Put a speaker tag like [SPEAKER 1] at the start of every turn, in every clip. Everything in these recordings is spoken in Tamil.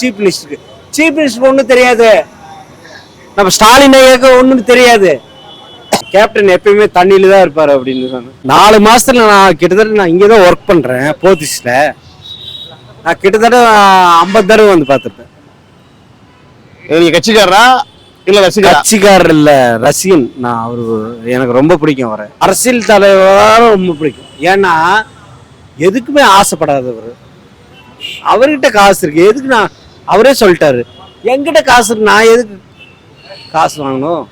[SPEAKER 1] சீஃப் மினிஸ்டருக்கு சீஃப் மினிஸ்டருக்கு ஒன்றும் தெரியாது. நம்ம ஸ்டாலின் ஐயாக்கு ஒன்றும் தெரியாது. கேப்டன் எப்பயுமே தண்ணியில தான் இருப்பாரு அப்படின்னு சொன்னேன் நாலு மாசத்துல நான் கிட்டத்தட்ட நான் இங்கே தான் ஒர்க் பண்றேன் போத்திஸ்ல. நான் கிட்டத்தட்ட ஐம்பது தடவை வந்து பார்த்துருப்பேன்.
[SPEAKER 2] நீங்க கட்சிக்காரரா? இல்ல ரசிகரா?
[SPEAKER 1] கட்சிக்காரர் இல்ல ரசிகன். நான் அவரு எனக்கு ரொம்ப பிடிக்கும் அவரை. அரசியல் தலைவராக ரொம்ப பிடிக்கும். ஏன்னா எதுக்குமே ஆசைப்படாதவர். அவர்கிட்ட காசு இருக்கு. எதுக்கு நான் அவரே சொல்லிட்டாரு. என்கிட்ட காசு இருக்கு நான் எதுக்கு காசு வாங்கணும்?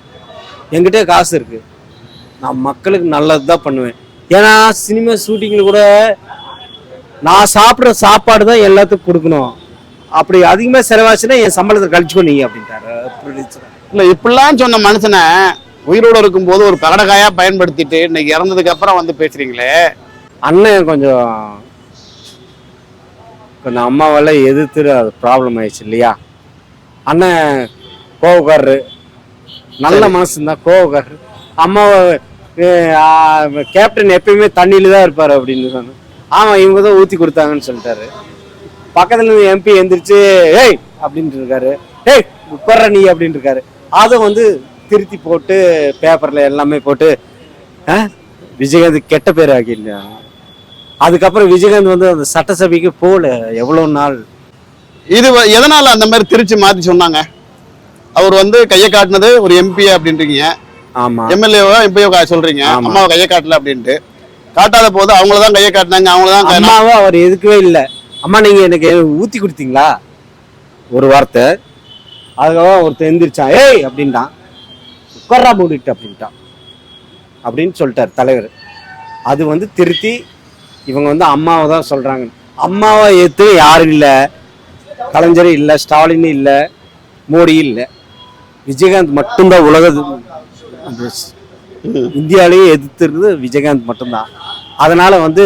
[SPEAKER 1] என்கிட்ட காசு இருக்கு. நான் மக்களுக்கு நல்லது தான் பண்ணுவேன். ஏன்னா சினிமா ஷூட்டிங்கில் கூட நான் சாப்பிட்ற சாப்பாடு தான் எல்லாத்துக்கும் கொடுக்கணும். அப்படி அதிகமாக செலவாச்சுன்னா என் சம்பளத்தை கழிச்சுக்கோ நீங்க அப்படின்ட்டாரு.
[SPEAKER 2] இல்ல இப்படிலாம் சொன்ன மனுஷனை உயிரோட இருக்கும்போது ஒரு பகடகாயா பயன்படுத்திட்டு இன்னைக்கு இறந்ததுக்கு அப்புறம் வந்து பேசுறீங்களே?
[SPEAKER 1] அண்ணன் கொஞ்சம் கொஞ்சம் அம்மாவால எதிர்த்து அது ப்ராப்ளம் ஆயிடுச்சு இல்லையா? அண்ணன் கோவக்காரரு. நல்ல மனசு தான் கோவக்காரரு. அம்மாவை கேப்டன் எப்பயுமே தண்ணியில தான் இருப்பாரு அப்படின்னு சொன்னேன் ஆமா இவங்க தான் ஊத்தி கொடுத்தாங்கன்னு சொல்லிட்டாரு. பக்கத்துல இருந்து எம்பி எந்திரிச்சு ஏய்! அப்படின்ட்டு இருக்காரு. ஏய் உட்கார்ற நீ! அப்படின்னு இருக்காரு. அதை வந்து திருத்தி போட்டு பேப்பர்ல எல்லாமே போட்டு விஜயகாந்த் கெட்ட பேர் ஆக்கிட்டாங்க அதுக்கப்புறம் விஜயகாந்த் வந்து அந்த சட்டசபைக்கு போகல. எவ்வளவு நாள்?
[SPEAKER 2] இது எதனால அந்த மாதிரி திருச்சி மாத்தி சொன்னாங்க? அவர் வந்து கையை காட்டினது ஒரு எம்பி அப்படின்றீங்க.
[SPEAKER 1] ஆமா.
[SPEAKER 2] எம்எல்ஏவோ எம்பியோ சொல்றீங்க.
[SPEAKER 1] ஆமா.
[SPEAKER 2] அம்மாவை கையை காட்டல அப்படின்ட்டு. காட்டாத போது அவங்கள தான் கையை காட்டினாங்க அவங்கள தான்
[SPEAKER 1] அம்மாவை அவர் எதுக்கவே இல்லை. அம்மா நீங்க எனக்கு ஊத்தி கொடுத்தீங்களா? ஒரு வார்த்தை. அதுக்கப்புறம் ஒருத்தர் எந்திரிச்சான். ஏய் அப்படின்ட்டான். உட்கார்றா மூடிட்டு அப்படின்ட்டான். அப்படின்னு சொல்லிட்டார் தலைவர். அது வந்து திருத்தி இவங்க வந்து அம்மாவை தான் சொல்கிறாங்க அம்மாவை ஏற்று யாரும் இல்லை. கலைஞர் இல்லை ஸ்டாலின் இல்லை மோடி இல்லை. விஜயகாந்த் மட்டும்தான் உலக இந்தியாவிலேயே எதிர்த்துறது விஜயகாந்த் மட்டும்தான். அதனால் வந்து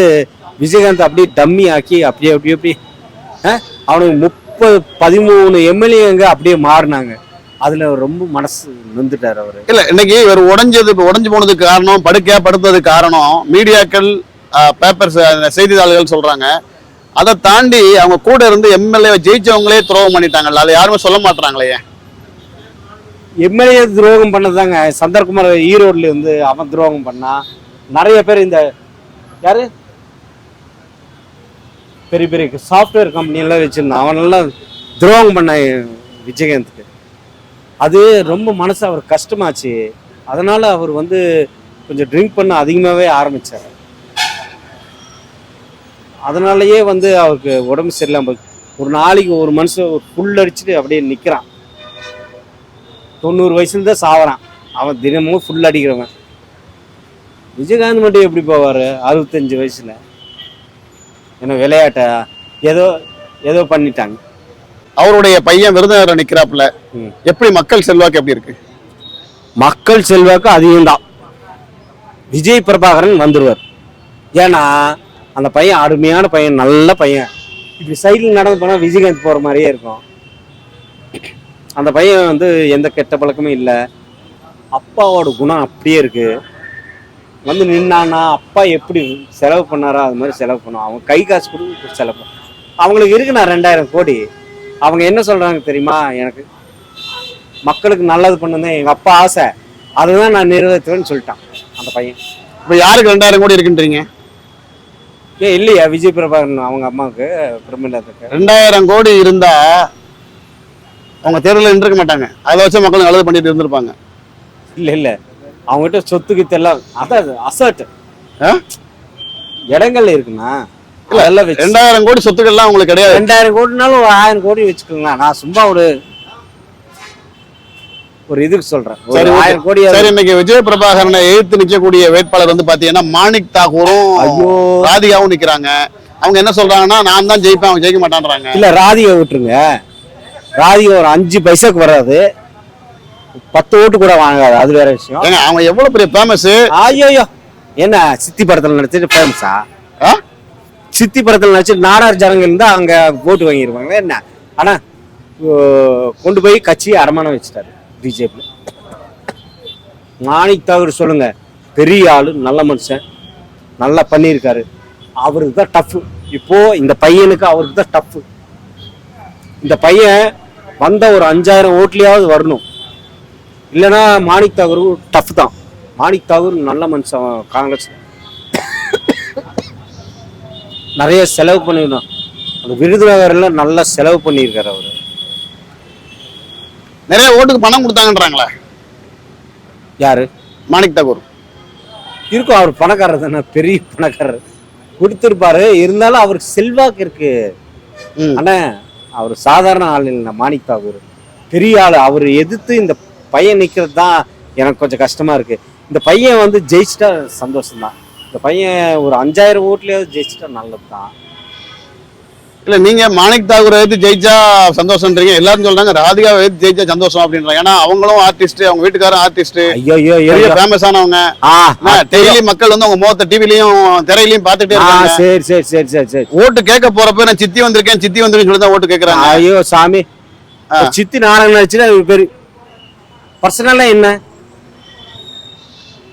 [SPEAKER 1] விஜயகாந்த் அப்படியே டம்மி ஆக்கி அப்படியே அப்படியே அப்படியே அவனுக்கு முப்பது பதிமூணு எம்எல்ஏங்க அப்படியே மாறினாங்க. அதுல ரொம்ப மனசு நொந்துட்டார் அவரு.
[SPEAKER 2] இல்ல இன்னைக்கு இவர் உடஞ்சது உடஞ்சு போனதுக்கு காரணம் படுக்கையா படுத்தது காரணம் மீடியாக்கள் பேப்பர்ஸ் செய்தித்தாள்கள் சொல்றாங்க. அதை தாண்டி அவங்க கூட இருந்து எம்எல்ஏ ஜெயிச்சவங்களே துரோகம் பண்ணிட்டாங்கல்ல. அதை யாருமே சொல்ல மாட்டாங்களே
[SPEAKER 1] எம்எல்ஏ துரோகம் பண்ணதாங்க சந்தர்குமார் ஈரோட்ல இருந்து அவன் துரோகம் பண்ணா. நிறைய பேர் இந்த யாரு? பெரிய பெரிய சாஃப்ட்வேர் கம்பெனி எல்லாம் வச்சிருந்தான். அவனெல்லாம் துரோகம் பண்ண விஜயகாந்த்க்கு. அது ரொம்ப மனசு அவர் கஷ்டமாச்சு. அதனால அவர் வந்து கொஞ்சம் ட்ரிங்க் பண்ண அதிகமாகவே ஆரம்பிச்சார். அதனாலயே வந்து அவருக்கு உடம்பு சரியில்லாம போச்சு. ஒரு நாளைக்கு ஒரு மனுஷன் ஃபுல் அடிச்சுட்டு அப்படியே நிற்கிறான் தொண்ணூறு வயசுல தான் சாவறான். அவன் தினமும் ஃபுல் அடிக்கிறவன். விஜயகாந்த் மட்டும் எப்படி போவார்? அறுபத்தஞ்சு வயசுல. ஏன்னா விளையாட்ட? ஏதோ ஏதோ பண்ணிட்டாங்க.
[SPEAKER 2] அவருடைய பையன் விருதுநகர் நிக்கிறாப்புல.
[SPEAKER 1] ம்.
[SPEAKER 2] எப்படி மக்கள் செல்வாக்கு எப்படி இருக்கு?
[SPEAKER 1] மக்கள் செல்வாக்கு அதிகம்தான். விஜய் பிரபாகரன் வந்துருவார். ஏன்னா அந்த பையன் அருமையான பையன் நல்ல பையன். இப்படி சைக்கிள் நடந்து போனால் விஜயகாந்த் போகிற மாதிரியே இருக்கும். அந்த பையன் வந்து எந்த கெட்ட பழக்கமும் இல்லை. அப்பாவோட குணம் அப்படியே இருக்கு. வந்து நின்னானா அப்பா எப்படி செலவு பண்ணாரோ அது மாதிரி செலவு பண்ணும் அவன் கை காசு கொடுத்து செலவு பண்ணும் அவங்களுக்கு இருக்கு நான் ரெண்டாயிரம் கோடி. அவங்க என்ன சொல்கிறாங்க தெரியுமா? எனக்கு மக்களுக்கு நல்லது பண்ணுதான் எங்கள் அப்பா ஆசை. அதுதான் நான் நிறைவேற்றுவேன்னு சொல்லிட்டான் அந்த பையன்.
[SPEAKER 2] இப்போ யாருக்கு ரெண்டாயிரம் கோடி இருக்குன்றீங்க?
[SPEAKER 1] ஏன் இல்லையா? விஜய் பிரபாகரன் அவங்க அம்மாவுக்கு பிரமிளாத்துக்கு
[SPEAKER 2] ரெண்டாயிரம் கோடி இருந்தா அவங்க தேர்தலில் நின்றுக்க மாட்டாங்க. அதை வச்சு மக்கள் நல்லது பண்ணிட்டு இருந்திருப்பாங்க.
[SPEAKER 1] இல்ல இல்ல. அவங்ககிட்ட சொத்துக்கு எல்லாம் அதான் அசர்ட்? இடங்கள்ல இருக்குண்ணா.
[SPEAKER 2] ரெண்டாயிரம் கோடி சொத்துக்கள்லாம் உங்களுக்கு கிடையாது.
[SPEAKER 1] ரெண்டாயிரம் கோடினாலும் ஒரு ஆயிரம் கோடி வச்சுக்கோங்க நான் சும்மா ஒரு ஒரு இதுக்கு சொல்றேன்.
[SPEAKER 2] சரி.
[SPEAKER 1] ஆயிரம் கோடி
[SPEAKER 2] சரி இன்னைக்கு விஜய பிரபாகரனை எதிர்த்து நிக்கக்கூடிய வேட்பாளர் வந்து பாத்தீங்கன்னா மாணிக் தாகூரும்
[SPEAKER 1] ஐயோ.
[SPEAKER 2] ராதிகாவும் நிக்கிறாங்க. அவங்க என்ன சொல்றாங்கன்னா நான் தான் ஜெயிப்பேன் அவங்க ஜெயிக்க மாட்டான்றாங்க.
[SPEAKER 1] இல்ல ராதிகா விட்டுருங்க. ராதிகா ஒரு அஞ்சு பைசாக்கு வராது. பத்து ஓட்டு கூட வாங்காது அது வேற விஷயம்.
[SPEAKER 2] ஏங்க அவங்க எவ்வளவு பெரிய ஃபேமஸ்
[SPEAKER 1] ஐயோ என்ன சித்தி படத்துல நடிச்சிட்டு ஃபேமஸா சித்தி படத்துல நடிச்சிட்டு நாடார் ஜனங்க இருந்தா அங்க ஓட்டு வாங்கிடுவாங்க என்ன? ஆனா ஓ, கொண்டு போய் கட்சி அடமானம் வச்சுட்டாரு. பிஜேபி. மாணிக் தாகூர் சொல்லுங்க பெரிய ஆளு நல்ல மனுஷன் நல்லா பண்ணியிருக்காரு. அவருக்கு தான் டஃப்பு இப்போ இந்த பையனுக்கு அவருக்கு தான் டஃப் இந்த பையன் வந்த ஒரு அஞ்சாயிரம் ஓட்லையாவது வரணும். இல்லைன்னா மாணிக் தாகூர் டஃப் தான். மாணிக் தாகூர் நல்ல மனுஷன் காங்கிரஸ். நிறைய செலவு பண்ணிருந்தோம் அந்த விருதுநகரில் நல்லா செலவு பண்ணியிருக்காரு அவர்.
[SPEAKER 2] நிறைய ஓட்டுக்கு பணம் கொடுத்தாங்கன்றாங்களே.
[SPEAKER 1] யாரு?
[SPEAKER 2] மாணிக் தாக்கூர்
[SPEAKER 1] இருக்கும் அவர் பணக்காரர் தானே பெரிய பணக்காரர். கொடுத்துருப்பாரு. இருந்தாலும் அவருக்கு செல்வாக்கு இருக்கு. ஆனா அவர் சாதாரண ஆள் இல்லை மாணிக் தாகூர். பெரிய ஆள். அவர் எதிர்த்து இந்த பையன் நிக்கிறது தான் எனக்கு கொஞ்சம் கஷ்டமா இருக்கு. இந்த பையன் வந்து ஜெயிச்சிட்டா சந்தோஷம் தான் இந்த பையன் ஒரு அஞ்சாயிரம் ஓட்லயாவது ஜெயிச்சிட்டா நல்லது தான்
[SPEAKER 2] இல்ல நீங்க மாணிக் தாக்கூர் எடுத்து ஜெயிச்சா சந்தோஷம்ன்றீங்க. எல்லாரும் சொல்றாங்க ராதிகா எடுத்து ஜெயிச்சா சந்தோஷம் அப்படின்றாங்க. ஏன்னா அவங்களும் ஆர்டிஸ்ட் அவங்க வீட்டுக்காரரும் ஆர்டிஸ்ட் பெரிய ஃபேமஸ் ஆனவங்க. டெய்லி மக்கள் வந்து உங்க முகத்தை டிவிலையும் திரையிலையும் பார்த்துட்டே
[SPEAKER 1] ஆ,
[SPEAKER 2] இருக்காங்க.
[SPEAKER 1] சரி சரி சரி சரி சரி.
[SPEAKER 2] ஓட்டு கேட்க போறப்ப நான் சித்தி வந்திருக்கேன் சித்தி வந்திருக்கேன்னு சொல்லி தான் ஓட்டு கேக்குறாங்க.
[SPEAKER 1] ஐயோ சாமி. சித்தி நாராயணன் வச்சுன்னா பேரு பர்சனலா என்ன?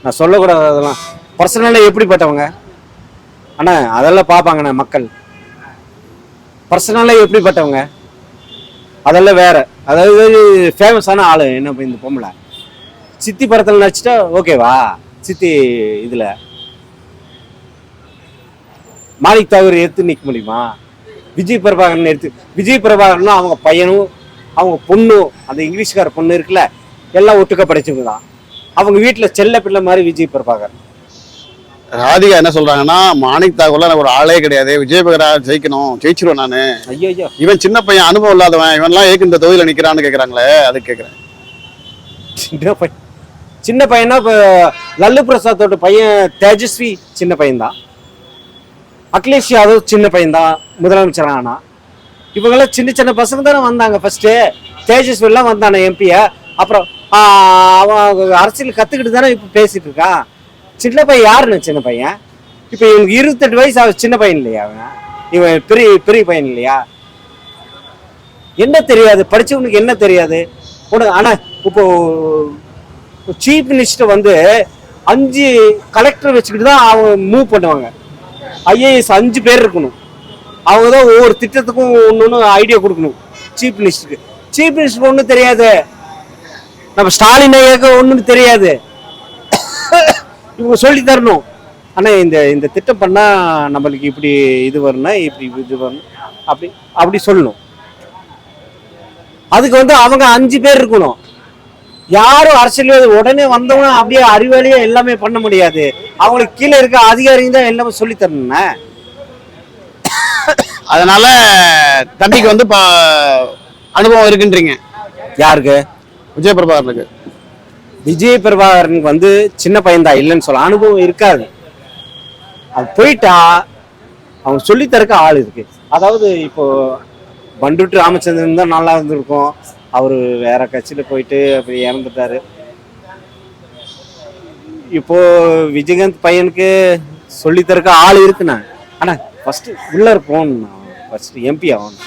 [SPEAKER 1] நான் சொல்லக்கூடாது அதெல்லாம். பர்சனலா எப்படிப்பட்டவங்க? அண்ணா அதெல்லாம் பார்ப்பாங்கண்ணே மக்கள். பர்சனலாக எப்படிப்பட்டவங்க? அதெல்லாம் வேற. அதாவது ஃபேமஸான ஆள் என்ன இந்த பொம்பளை. சித்தி படத்தில் நடிச்சிட்டா ஓகேவா சித்தி இதில். மாணிக் தாகூர் எடுத்து நிற்க முடியுமா? விஜய் பிரபாகரன் எடுத்து விஜய் பிரபாகரன்னா அவங்க பையனும் அவங்க பொண்ணும் அந்த இங்கிலீஷ்கார பொண்ணு இருக்குல்ல எல்லாம் ஒட்டுக்க படிச்சவங்க தான். அவங்க வீட்டில் செல்ல பிள்ளை மாதிரி விஜய் பிரபாகரன்.
[SPEAKER 2] ராதிகா என்ன சொல்றாங்கன்னா மாணிக் தாக்கூர்ல எனக்கு ஒரு ஆளே கிடையாது. விஜயபகரா ஜெயிக்கணும். ஜெயிச்சிருவேன் நானு.
[SPEAKER 1] ஐயோ
[SPEAKER 2] இவன் சின்ன பையன் அனுபவம் இல்லாதவன். இவன்லாம் ஏக்கு இந்த தொகுதியில நிக்கிறான்னு கேக்குறாங்களே அது கேக்குறேன்.
[SPEAKER 1] சின்ன பையன். சின்ன பையனா இப்போ லல்லு பிரசாத்தோட பையன் தேஜஸ்வி சின்ன பையன்தான். அகிலேஷ் யாதவ் சின்ன பையன்தான் முதலமைச்சர் ஆனா. இவங்கெல்லாம் சின்ன சின்ன பசங்க தானே வந்தாங்க ஃபர்ஸ்ட் தேஜஸ்வி எல்லாம் வந்தானே எம்பிய அப்புறம் அவன் அரசியல் கத்துக்கிட்டு தானே இப்போ பேசிட்டு இருக்கான் சின்ன பையன் யாருன்னு சின்ன பையன்? இப்போ இவனுக்கு இருபத்தெட்டு வயசு அவன் சின்ன பையன் இல்லையா அவன்? இவன் பெரிய பெரிய பையன் இல்லையா? என்ன தெரியாது? படிச்சவனுக்கு என்ன தெரியாது? உனக்கு ஆனா இப்போ சீஃப் மினிஸ்டர் வந்து அஞ்சு கலெக்டர் வச்சுக்கிட்டு தான் அவங்க மூவ் பண்ணுவாங்க. ஐஏஎஸ் அஞ்சு பேர் இருக்கணும். அவங்க தான் ஒவ்வொரு திட்டத்துக்கும் ஒன்று ஒன்று ஐடியா கொடுக்கணும் சீஃப் மினிஸ்டருக்கு சீஃப் மினிஸ்டருக்கு ஒன்றும் தெரியாது. நம்ம ஸ்டாலின் ஐயாக்கு ஒன்றும் தெரியாது. இவங்க சொல்லி தரணும். ஆனால் இந்த இந்த திட்டம் பண்ணால் நம்மளுக்கு இப்படி இது வரணும்னா இப்படி இது வரணும் அப்படி அப்படி சொல்லணும். அதுக்கு வந்து அவங்க அஞ்சு பேர் இருக்கணும். யாரும் அரசியல்வாதி உடனே வந்தவங்க அப்படியே அறிவாளியே எல்லாமே பண்ண முடியாது. அவங்களுக்கு கீழே இருக்க அதிகாரிங்க தான் எல்லாமே சொல்லி தரணும்ண்ணே.
[SPEAKER 2] அதனால தம்பிக்கு வந்து அனுபவம் இருக்குன்றீங்க.
[SPEAKER 1] யாருக்கு?
[SPEAKER 2] விஜய பிரபாகரனுக்கு
[SPEAKER 1] விஜய் பிரபாகரனுக்கு வந்து சின்ன பையன்தான் இல்லைன்னு சொல்ல அனுபவம் இருக்காது. அது போயிட்டா அவங்க சொல்லி தரக்க ஆள் இருக்கு. அதாவது இப்போ பண்டுட்டு ராமச்சந்திரன் தான் நல்லா இருந்திருக்கும். அவர் வேற கட்சியில் போயிட்டு அப்படி இறந்துட்டாரு. இப்போ விஜயகாந்த் பையனுக்கு சொல்லி தரக்க ஆள் இருக்குண்ணா. ஆனால் ஃபர்ஸ்ட் உள்ளே போகணும் ஃபர்ஸ்ட் எம்பி ஆகணும்.